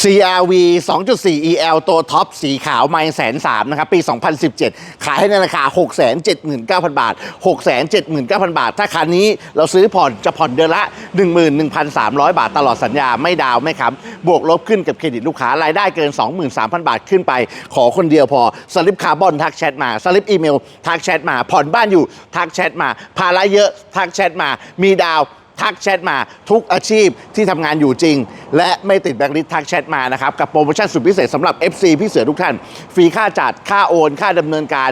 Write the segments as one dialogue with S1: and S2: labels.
S1: CRV 2.4 EL ตัวท็อปสีขาวไม่แสนสามนะครับ ปี 2017 ขายให้ในราคา 679,000 บาท 679,000 บาท ถ้าคันนี้เราซื้อผ่อนจะผ่อนเดือนละ 11,300 บาทตลอดสัญญาไม่ดาวไม่ค้ำบวกลบขึ้นกับเครดิตลูกค้ารายได้เกิน 23,000 บาทขึ้นไป ขอคนเดียวพอ สลิปคาร์บอนทักแชทมา สลิปอีเมลทักแชทมา ผ่อนบ้านอยู่ทักแชทมาภาระเยอะทักแชทมา มีดาว ทักแชทมาทุกอาชีพที่ทำงานอยู่จริง และไม่ติดแบล็คลิสต์ทักแชทมานะครับ กับโปรโมชั่นสุดพิเศษสำหรับ FC พี่เสือทุกท่าน ฟรีค่าจัดค่าโอน ค่าดำเนินการ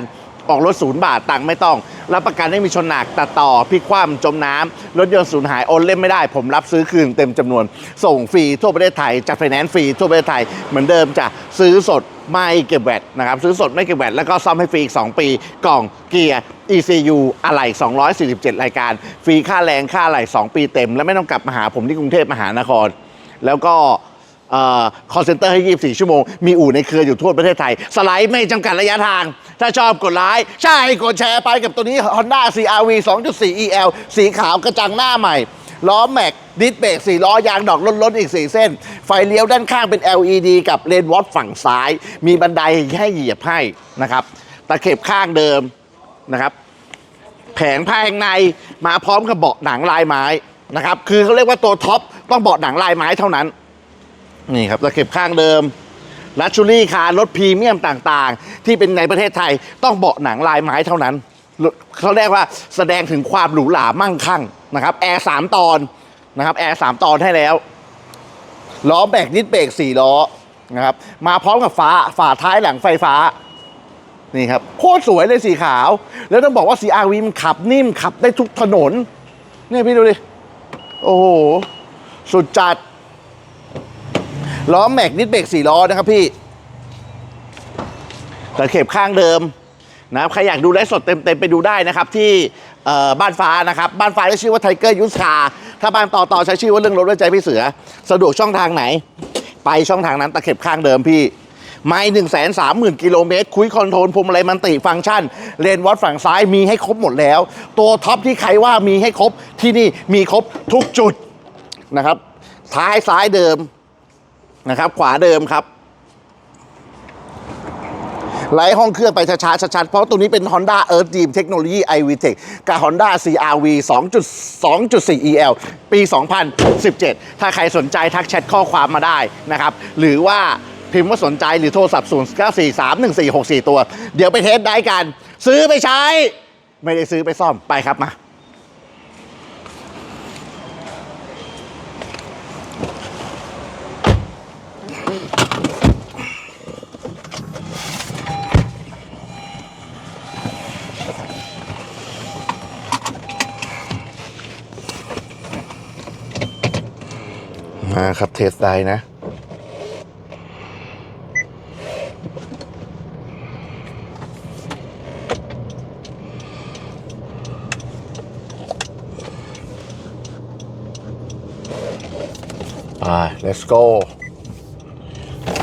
S1: ออกรถศูนย์บาทตังค์ไม่ต้อง รับประกันไม่มีชนหนักตัดต่อพลิกคว่ำจมน้ำรถยนต์สูญหายโอนเล่มไม่ได้ ผมรับซื้อคืนเต็มจำนวน ส่งฟรีทั่วประเทศไทยจัดไฟแนนซ์ฟรีทั่วประเทศไทยเหมือนเดิมจะซื้อสด ไม่เก็บแวตนะครับซื้อสดไม่เก็บแวตแล้วก็ซ่อมให้ฟรีอีก 2 ปี กล่องเกียร์ ECU อะไหล่247 รายการ ฟรีค่าแรงค่าอะไหล่2 ปีเต็ม และไม่ต้องกลับมาหาผมที่กรุงเทพมหานคร แล้วก็คอลเซ็นเตอร์ให้ 24 ชั่วโมง มีอู่ในเครืออยู่ทั่วประเทศไทย สไลด์ไม่จำกัดระยะทาง ถ้าชอบกดไลค์ใช่กดแชร์ไปกับตัวนี้ Honda CRV 2.4 EL สีขาวกระจังหน้าใหม่ ล้อแม็กดิสเบรก4ล้อยางดอกล้นๆอีก 4 เส้น ไฟเลี้ยวด้านข้างเป็น LED กับเลนวอตฝั่งซ้าย มีบันไดให้เหยียบให้นะครับตะเข็บข้างเดิมนะครับ แผงภายในมาพร้อมกับเบาะหนังลายไม้นะครับ คือเขาเรียกว่าตัวท็อปต้องเบาะหนังลายไม้เท่านั้น นี่ครับตะเข็บข้างเดิมลักชูรี่คาร์รถพรีเมียมต่างๆ ที่เป็นในประเทศไทยต้องเบาะหนังลายไม้เท่านั้น เขาเรียกว่าแสดงถึงความหรูหรามั่งคั่ง นะครับแอร์สามตอนนะครับแอร์สามตอนให้แล้วล้อแบกนิดเบรกสี่ล้อนะครับ มาพร้อมกับฟ้าฝาท้ายหลังไฟฟ้านี่ครับโคตรสวยเลยสีขาว แล้วต้องบอกว่า CRV มันขับนิ่มขับได้ทุกถนน เนี่ยพี่ดูดิ โอ้โห สุดจัด ล้อแม็กนิดเบรกสี่ล้อนะครับพี่แตะเข็บข้างเดิม นะครับใครอยากดูไลฟ์สดเต็มๆไปดูได้นะครับที่บ้านฟ้านะครับบ้านฟ้าได้ชื่อว่าไทเกอร์ยุสคาถ้าบ้านต่อต่อใช้ชื่อว่าเรื่องรถด้วยใจพี่เสือ สะดวกช่องทางไหน ไปช่องทางนั้นตะเข็บข้างเดิมพี่ไม่หนึ่งแสนสามหมื่นกิโลเมตร คุยคอนโทรลพวงมาลัยมันติฟังก์ชัน เลนวัดฝั่งซ้ายมีให้ครบหมดแล้ว ตัวท็อปที่ใครว่ามีให้ครบที่นี่มีครบทุกจุดนะครับท้ายซ้ายเดิมนะครับ ขวาเดิมครับ ไล่ห้องเครื่องไปช้าๆชัดๆเพราะตัวนี้เป็น Honda Earth Dream Technology iVTEC กับ Honda CRV 2.2.4 EL ปี 2017 ถ้าใครสนใจทักแชทข้อความมาได้นะครับ หรือว่าพิมพ์ว่าสนใจหรือโทรศัพท์0 9 4 3 1 4 6 4 ตัว เดี๋ยวไปเทสได้กัน ซื้อไปใช้ ไม่ได้ซื้อไปซ่อมไปครับมา มาครับเทสได้นะ ไป let's go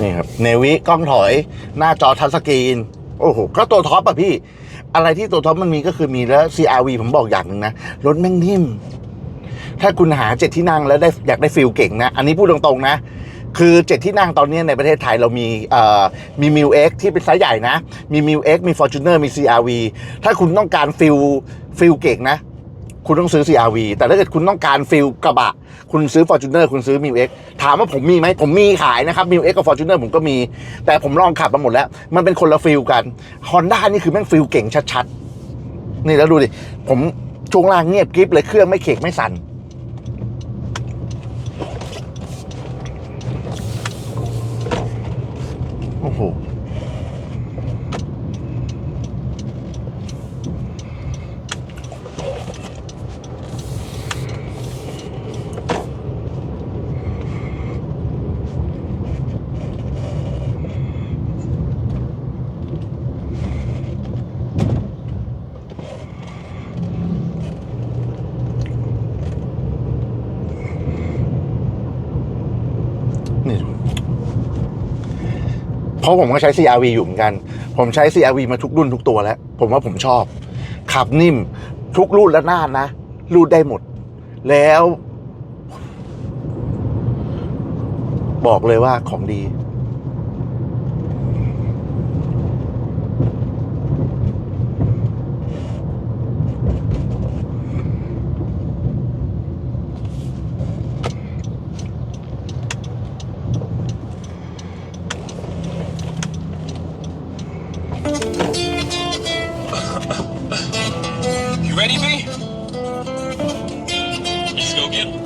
S1: นี่ครับ เนวิกล้องถอย หน้าจอทัชสกรีน โอ้โห ก็ตัวท็อปอะพี่ อะไรที่ตัวท็อปมันมีก็คือมีแล้ว CRV ผมบอกอย่างหนึ่งนะ รถแม่งนิ่ม ถ้าคุณหาเจ็ดที่นั่งแล้วได้อยากได้ฟิลเก่งนะ อันนี้พูดตรงๆนะ คือเจ็ดที่นั่งตอนนี้ในประเทศไทยเรามีมีมิวเอ็กที่เป็นไซส์ใหญ่นะ มีมิวเอ็กมี Fortuner มี CRV ถ้าคุณต้องการฟิลฟิลเก่งนะคุณต้องซื้อ CRV แต่ถ้าเกิดคุณต้องการฟิลกระบะ คุณซื้อ Fortuner คุณซื้อ m ิ X ถามว่าผมมีไหม ผมมีขายนะครับ m ิ X กับ Fortuner ผมก็มี แต่ผมลองขับมาหมดแล้ว มันเป็นคนละฟิลกัน Honda นี่คือแม่งฟิลเก่งชัดๆ นี่แล้วดูดิ ผมช่วงล่างเงียบกริบเลยเครื่องไม่เขกไม่สั่น เพราะผมก็ใช้ CRV อยู่เหมือนกัน ผมใช้ CRV มาทุกรุ่นทุกตัวแล้ว ผมว่าผมชอบ ขับนิ่มทุกรุ่นและน่านนะ รูดได้หมด แล้ว บอกเลยว่าของดี
S2: You ready, B? Let's go get him.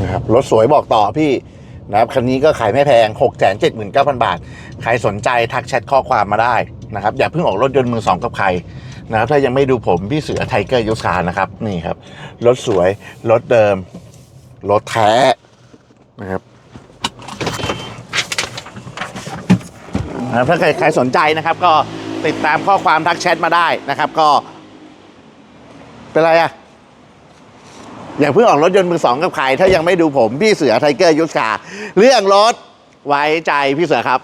S1: นะครับรถสวยบอกต่อพี่นะครับคันนี้ก็ขายไม่แพง 6 7 9 0 0 0 บาท ใครสนใจทักแชทข้อความมาได้นะครับ อย่าเพิ่งออกรถยนต์มือสองกับใครนะครับ ถ้ายังไม่ดูผมพี่เสือไทเกอร์ยุสคานะครับ นี่ครับ รถสวย รถเดิม รถแท้นะครับนะครับ ถ้าใครสนใจนะครับ ก็ติดตามข้อความทักแชทมาได้นะครับ ก็ เป็นไรอะอย่าเพิ่งออกรถยนต์มือสองกับใครถ้ายังไม่ดูผม พี่เสือไทเกอร์ยุทธาเรื่องรถไว้ใจพี่เสือครับ